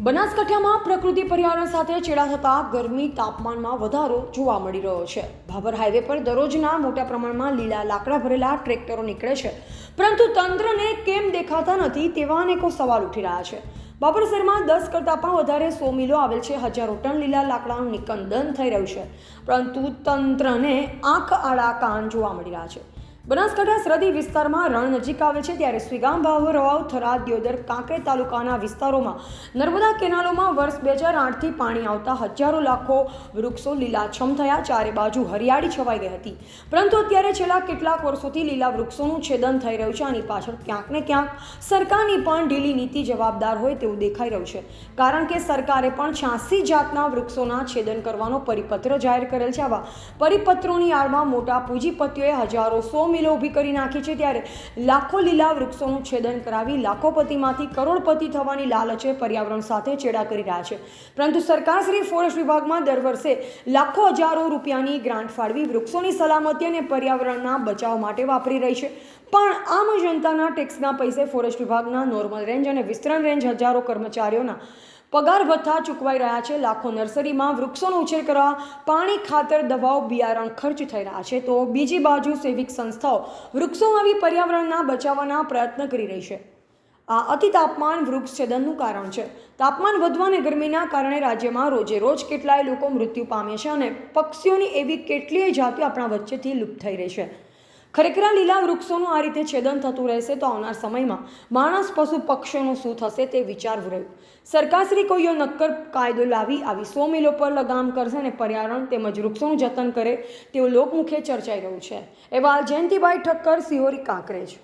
બનાસકાંઠામાં પ્રકૃતિ પર્યાવરણ સાથે ચેડા થતા ગરમી તાપમાનમાં વધારો જોવા મળી રહ્યો છે. ભાભર હાઈવે પર દરરોજના મોટા પ્રમાણમાં લીલા લાકડા ભરેલા ટ્રેક્ટરો નીકળે છે. પરંતુ તંત્રને કેમ દેખાતા નથી તેવા સવાલ ઉઠી રહ્યા છે. બાબર શહેરમાં દસ કરતાં પણ વધારે સો મિલો આવેલ છે. હજારો ટન લીલા લાકડાનું નિકંદન થઈ રહ્યું છે. પરંતુ તંત્રને આંખ આડા કાન જોવા મળી રહ્યા છે. બનાસકાંઠા સરહદી વિસ્તારમાં રણ નજીક આવે છે ત્યારે સ્વીગામ ભાવર રવાવ થરાદ દિયોદર કાંકરે તાલુકાના વિસ્તારોમાં નર્મદા કેનાલોમાં વર્ષ બે હજાર આઠથી પાણી આવતા હજારો લાખો વૃક્ષો લીલાછમ થયા. ચારે બાજુ હરિયાળી છવાઈ ગઈ હતી. પરંતુ અત્યારે છેલ્લા કેટલાક વર્ષોથી લીલા વૃક્ષોનું છેદન થઈ રહ્યું છે આની પાછળ ક્યાંક ને ક્યાંક સરકારની પણ ઢીલી નીતિ જવાબદાર હોય તેવું દેખાઈ રહ્યું છે. કારણ કે સરકારે પણ છ્યાસી જાતના વૃક્ષોના છેદન કરવાનો પરિપત્ર જાહેર કરેલ છે. આવા પરિપત્રોની આડમાં મોટા પૂંજીપતિઓએ હજારો સો મિલો ઊભી કરી નાખી છે ત્યારે લાખો લીલા વૃક્ષોનું છેદન કરાવી લાખોપતિમાંથી કરોડપતિ થવાની લાલચે પર્યાવરણ સાથે ચેડા કરી રહ્યા છે. પરંતુ સરકાર શ્રી ફોરેસ્ટ વિભાગમાં દર વર્ષે લાખો હજારો રૂપિયાની ગ્રાન્ટ ફાળવી વૃક્ષોની સલામતી અને પર્યાવરણના બચાવ માટે વાપરી રહી છે. પણ આમ જનતાના ટેક્સના પૈસે ફોરેસ્ટ વિભાગના નોર્મલ રેન્જ અને વિસ્તરણ રેન્જ હજારો કર્મચારીઓના પગાર ભથ્થા ચૂકવાઈ રહ્યા છે. લાખો નર્સરીમાં વૃક્ષોનો ઉછેર કરવા પાણી ખાતર, દવાઓ, બિયારણ ખર્ચ થઈ રહ્યા છે. તો બીજી બાજુ સેવિક સંસ્થાઓ વૃક્ષો આવી પર્યાવરણના બચાવવાના પ્રયત્ન કરી રહી છે. આ અતિ તાપમાન વૃક્ષ છેદનનું કારણ છે. તાપમાન વધવા અને ગરમીના કારણે રાજ્યમાં રોજે રોજ કેટલાય લોકો મૃત્યુ પામે છે અને પક્ષીઓની એવી કેટલીય જાતિઓ આપણા વચ્ચેથી લુપ્ત થઈ રહી છે. ખરેખર લીલા વૃક્ષોનું આ રીતે છેદન થતું રહેશે તો આવનાર સમયમાં માણસ, પશુ, પક્ષીઓનું શું થશે તે વિચારવું રહ્યું. સરકારશ્રી કોઈઓ નક્કર કાયદો લાવી, આવી સો મિલો પર લગામ કરશે અને પર્યાવરણ તેમજ વૃક્ષોનું જતન કરે તેવું લોકમુખે ચર્ચાઈ રહ્યું છે. એવા જયંતિભાઈ ઠક્કર, સિહોરી કાંકરેજ.